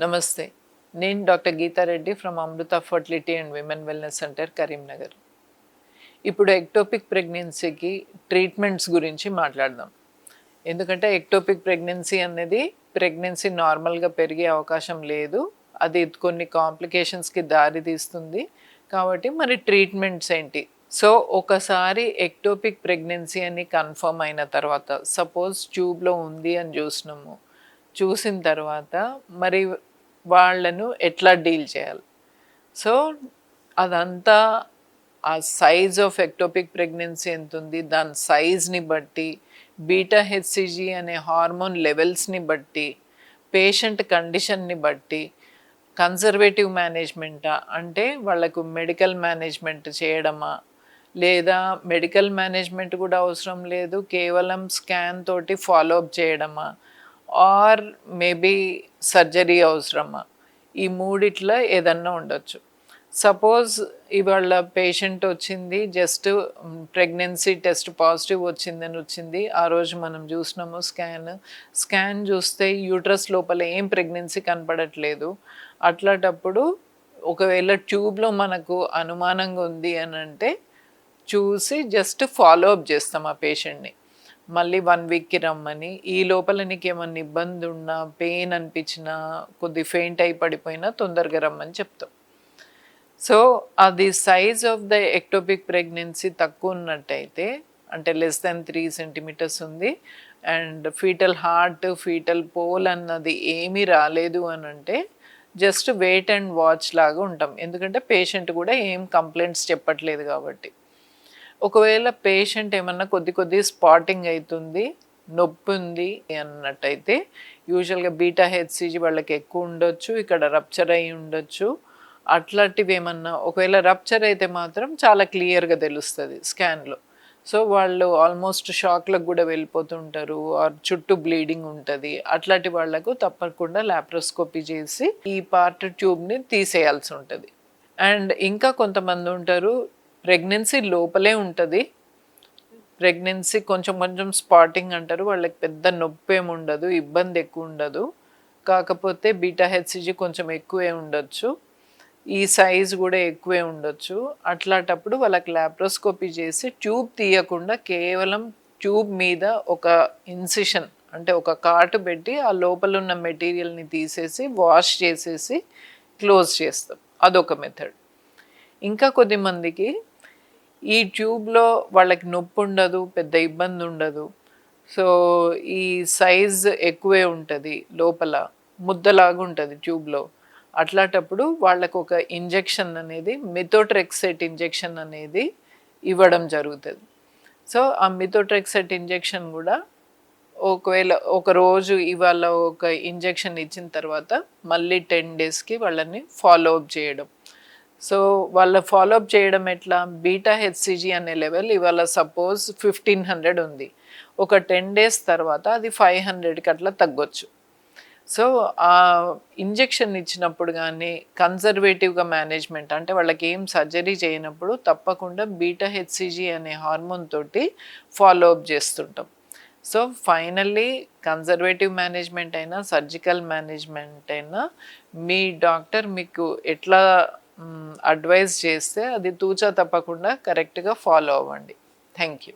నమస్తే. నేను doctor Geetha Reddy from Amrutha fertility and women wellness centre Karimnagar. ఇప్పుడు ఎక్టోపిక్ ప్రెగ్నెన్సీకి ట్రీట్మెంట్స్ గురించి మాట్లాడదాం. ఎందుకంటే ఎక్టోపిక్ ప్రెగ్నెన్సీ అనేది ప్రెగ్నెన్సీ నార్మల్గా పెరిగే అవకాశం లేదు. అది కొన్ని కాంప్లికేషన్స్కి దారి తీస్తుంది. కాబట్టి మరి ట్రీట్మెంట్స్ ఏంటి? సో ఒకసారి ఎక్టోపిక్ ప్రెగ్నెన్సీ అని కన్ఫర్మ్ అయిన తర్వాత సపోజ్ ట్యూబ్లో ఉంది అని చూసినాము. చూసిన తర్వాత మరి వాళ్ళను ఎట్లా డీల్ చేయాలి? సో అదంతా ఆ సైజ్ ఆఫ్ ఎక్టోపిక్ ప్రెగ్నెన్సీ ఎంత ఉంది దాని సైజ్ని బట్టి బీటా హెచ్సిజీ అనే హార్మోన్ లెవెల్స్ని బట్టి పేషెంట్ కండిషన్ని బట్టి కన్జర్వేటివ్ మేనేజ్మెంటా? అంటే వాళ్ళకు మెడికల్ మేనేజ్మెంట్ చేయడమా? లేదా మెడికల్ మేనేజ్మెంట్ కూడా అవసరం లేదు కేవలం స్కాన్ తోటి ఫాలో అప్ చేయడమా? ఆర్ మేబీ సర్జరీ అవసరమా? ఈ మూడిట్లో ఏదన్నా ఉండొచ్చు. సపోజ్ ఇవాళ పేషెంట్ వచ్చింది జస్ట్ ప్రెగ్నెన్సీ టెస్ట్ పాజిటివ్ వచ్చిందని వచ్చింది ఆ రోజు మనం చూసినాము స్కాన్. స్కాన్ చూస్తే యూట్రస్ లోపల ఏం ప్రెగ్నెన్సీ కనపడట్లేదు. అట్లాంటప్పుడు ఒకవేళ ట్యూబ్లో మనకు అనుమానంగా ఉంది అని అంటే చూసి జస్ట్ ఫాలో అప్ చేస్తాం ఆ పేషెంట్ని. మళ్ళీ వన్ వీక్కి రమ్మని. ఈ లోపల నీకు ఏమన్నా ఇబ్బంది ఉన్నా పెయిన్ అనిపించినా కొద్ది ఫెయింట్ అయి పడిపోయినా తొందరగా రమ్మని చెప్తాం. సో అది size of the ectopic pregnancy తక్కువ ఉన్నట్టయితే అంటే లెస్ దెన్ త్రీ సెంటీమీటర్స్ ఉంది. And foetal heart foetal pole అన్నది ఏమీ రాలేదు అని అంటే జస్ట్ వెయిట్ అండ్ వాచ్ లాగా ఉంటాం. ఎందుకంటే పేషెంట్ కూడా ఏం కంప్లైంట్స్ చెప్పట్లేదు కాబట్టి. ఒకవేళ పేషెంట్ ఏమన్నా కొద్ది కొద్ది స్పాటింగ్ అవుతుంది నొప్పి ఉంది అన్నట్టయితే యూజువల్గా బీటా హెచ్సిజీ వాళ్ళకి ఎక్కువ ఉండొచ్చు ఇక్కడ రప్చర్ అయి ఉండొచ్చు. అట్లాంటివి ఏమన్నా ఒకవేళ రప్చర్ అయితే మాత్రం చాలా క్లియర్గా తెలుస్తుంది స్కాన్లో సో వాళ్ళు ఆల్మోస్ట్ షాక్లకు కూడా వెళ్ళిపోతుంటారు ఆర్ చుట్టూ బ్లీడింగ్ ఉంటుంది. అట్లాంటి వాళ్ళకు తప్పకుండా ల్యాప్రోస్కోపీ చేసి ఈ పార్ట్ ట్యూబ్ని తీసేయాల్సి ఉంటుంది. అండ్ ఇంకా కొంతమంది ఉంటారు ప్రెగ్నెన్సీ లోపలే ఉంటుంది. ప్రెగ్నెన్సీ కొంచెం కొంచెం స్పాటింగ్ అంటారు. వాళ్ళకి పెద్ద నొప్పి ఏమి ఉండదు ఇబ్బంది ఎక్కువ ఉండదు. కాకపోతే బీటా హెచ్సిజీ కొంచెం ఎక్కువే ఉండొచ్చు. ఈ సైజ్ కూడా ఎక్కువే ఉండొచ్చు. అట్లాంటప్పుడు వాళ్ళకి ల్యాప్రోస్కోపీ చేసి ట్యూబ్ తీయకుండా కేవలం ట్యూబ్ మీద ఒక ఇన్సిషన్ అంటే ఒక కాటు పెట్టి ఆ లోపల ఉన్న మెటీరియల్ని తీసేసి వాష్ చేసేసి క్లోజ్ చేస్తాం అదొక మెథడ్. ఇంకా కొద్ది మందికి ఈ ట్యూబ్లో వాళ్ళకి నొప్పి ఉండదు పెద్ద ఇబ్బంది ఉండదు సో ఈ సైజ్ ఎక్కువే ఉంటుంది లోపల ముద్దలాగా ఉంటుంది ట్యూబ్లో. అట్లాంటప్పుడు వాళ్ళకు ఒక ఇంజెక్షన్ అనేది మిథోట్రెక్సెట్ ఇంజెక్షన్ అనేది ఇవ్వడం జరుగుతుంది. సో ఆ మిథోట్రెక్సెట్ ఇంజెక్షన్ కూడా ఒకవేళ ఒక రోజు ఇవాళ ఒక ఇంజెక్షన్ ఇచ్చిన తర్వాత మళ్ళీ టెన్ డేస్కి వాళ్ళని ఫాలో అప్ చేయడం. సో వాళ్ళ ఫాలో అప్ చేయడం ఎట్లా? బీటా హెచ్సిజీ అనే లెవెల్ ఇవాళ సపోజ్ ఫిఫ్టీన్ హండ్రెడ్ ఉంది. ఒక టెన్ డేస్ తర్వాత అది ఫైవ్ హండ్రెడ్కి అట్లా తగ్గొచ్చు. సో ఆ ఇంజెక్షన్ ఇచ్చినప్పుడు కానీ కన్జర్వేటివ్గా మేనేజ్మెంట్ అంటే వాళ్ళకి ఏం సర్జరీ చేయనప్పుడు తప్పకుండా బీటా హెచ్సిజీ అనే హార్మోన్ తోటి ఫాలోఅప్ చేస్తుంటాం. సో ఫైనల్లీ కన్జర్వేటివ్ మేనేజ్మెంట్ అయినా సర్జికల్ మేనేజ్మెంట్ అయినా మీ డాక్టర్ మీకు ఎట్లా అడ్వైజ్ చేస్తే అది తూచా తప్పకుండా కరెక్ట్గా ఫాలో అవ్వండి. Thank you